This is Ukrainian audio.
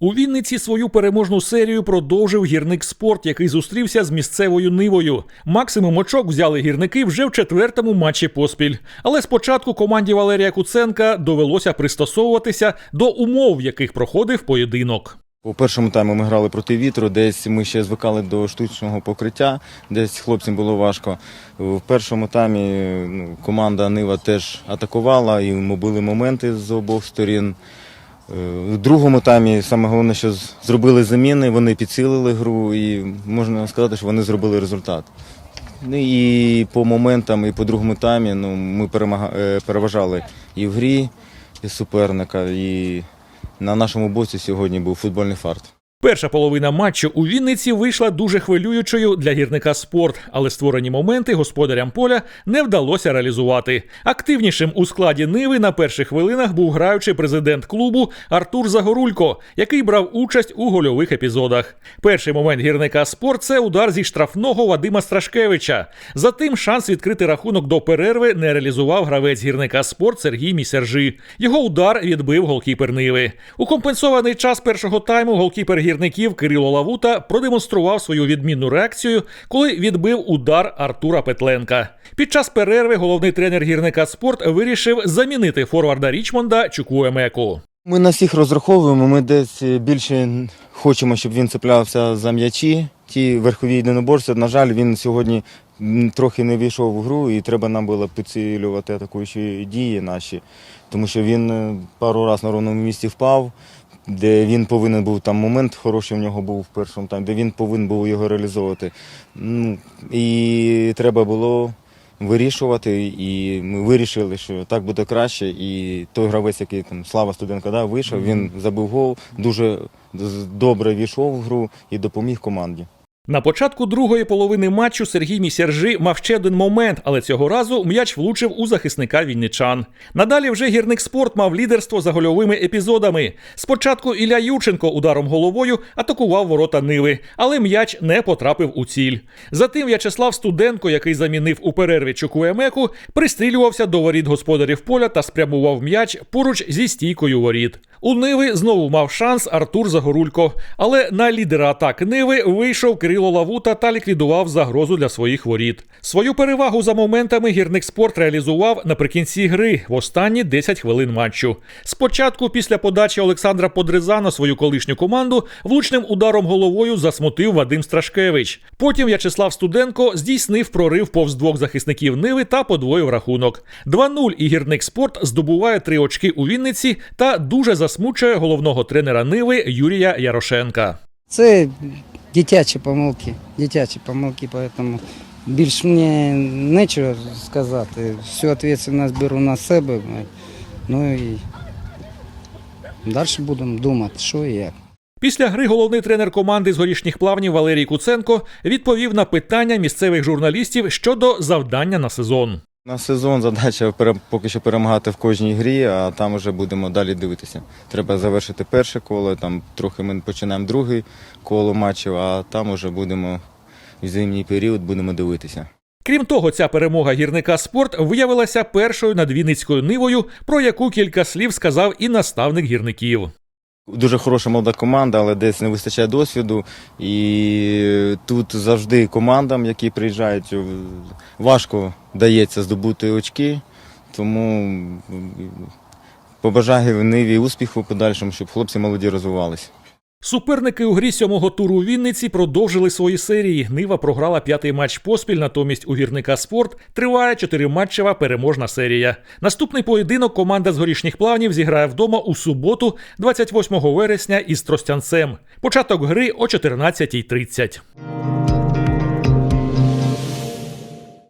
У Вінниці свою переможну серію продовжив гірник спорт, який зустрівся з місцевою нивою. Максимум очок взяли гірники вже в четвертому матчі поспіль. Але спочатку команді Валерія Куценка довелося пристосовуватися до умов, в яких проходив поєдинок. У першому таймі ми грали проти вітру, десь ми ще звикали до штучного покриття, десь хлопцям було важко. В першому таймі ну, команда Нива теж атакувала і ми були моменти з обох сторін. Е, В другому таймі саме головне, що зробили заміни, вони підсилили гру і можна сказати, що вони зробили результат. Ну і по моментам, і по другому таймі ну, ми е, переважали і в грі і суперника, і на нашому боці сьогодні був футбольний фарт. Перша половина матчу у Вінниці вийшла дуже хвилюючою для гірника спорт, але створені моменти господарям поля не вдалося реалізувати. Активнішим у складі Ниви на перших хвилинах був граючий президент клубу Артур Загорулько, який брав участь у гольових епізодах. Перший момент гірника спорт це удар зі штрафного Вадима Страшкевича. Затим шанс відкрити рахунок до перерви не реалізував гравець гірника спорт Сергій Місержи. Його удар відбив голкіпер Ниви. У компенсований час першого тайму голкіпер гірників Кирило Лавута продемонстрував свою відмінну реакцію, коли відбив удар Артура Петленка. Під час перерви головний тренер гірника спорт вирішив замінити форварда Річмонда Чукуемеку. Ми на всіх розраховуємо, ми десь більше хочемо, щоб він цеплявся за м'ячі. Ті верхові єдиноборці. На жаль, він сьогодні трохи не війшов в гру, і треба нам було підсилювати атакуючі дії наші, тому що він е, пару разів на ровному місці впав, де він повинен був там момент хороший в нього був в першому таймі, де він повинен був його реалізовувати. Ну, і треба було вирішувати, і ми вирішили, що так буде краще. І той гравець, який там Слава Студенко да, вийшов, він забив гол, дуже добре війшов в гру і допоміг команді. На початку другої половини матчу Сергій Місержи мав ще один момент, але цього разу м'яч влучив у захисника вінничан. Надалі вже гірник спорт мав лідерство за гольовими епізодами. Спочатку Ілля Юченко ударом головою атакував ворота Ниви, але м'яч не потрапив у ціль. Затим В'ячеслав Студенко, який замінив у перерві Чукуемеку, пристрілювався до воріт господарів поля та спрямував м'яч поруч зі стійкою воріт. У Ниви знову мав шанс Артур Загорулько, але на лідера атак Ниви вийшов Кирило Лавута та ліквідував загрозу для своїх воріт. Свою перевагу за моментами гірник спорт реалізував наприкінці гри в останні 10 хвилин матчу. Спочатку, після подачі Олександра Подрезана свою колишню команду влучним ударом головою засмутив Вадим Страшкевич. Потім В'ячеслав Студенко здійснив прорив повз двох захисників Ниви та подвоїв рахунок. 2-0 і гірник спорт здобуває три очки у Вінниці та дуже засмучує головного тренера Ниви Юрія Ярошенка. Це дитячі помилки, дитячі помилки, поэтому більш мені нічого сказати. Всю відповідальність беру на себе. Ну і далі будемо думати, що і як. Після гри головний тренер команди з горішніх плавнів Валерій Куценко відповів на питання місцевих журналістів щодо завдання на сезон. На сезон задача поки що перемагати в кожній грі, а там вже будемо далі дивитися. Треба завершити перше коло, там трохи ми починаємо друге коло матчів, а там вже будемо в зимній період будемо дивитися. Крім того, ця перемога гірника спорт виявилася першою над Вінницькою нивою, про яку кілька слів сказав і наставник гірників. Дуже хороша молода команда, але десь не вистачає досвіду. І тут завжди командам, які приїжджають, важко дається здобути очки. Тому побажаю Ниві успіху подальшому, щоб хлопці молоді розвивалися. Суперники у грі сьомого туру у Вінниці продовжили свої серії. Нива програла п'ятий матч поспіль, натомість у гірника спорт триває чотириматчева переможна серія. Наступний поєдинок команда з горішніх плавнів зіграє вдома у суботу, 28 вересня із Тростянцем. Початок гри о 14.30.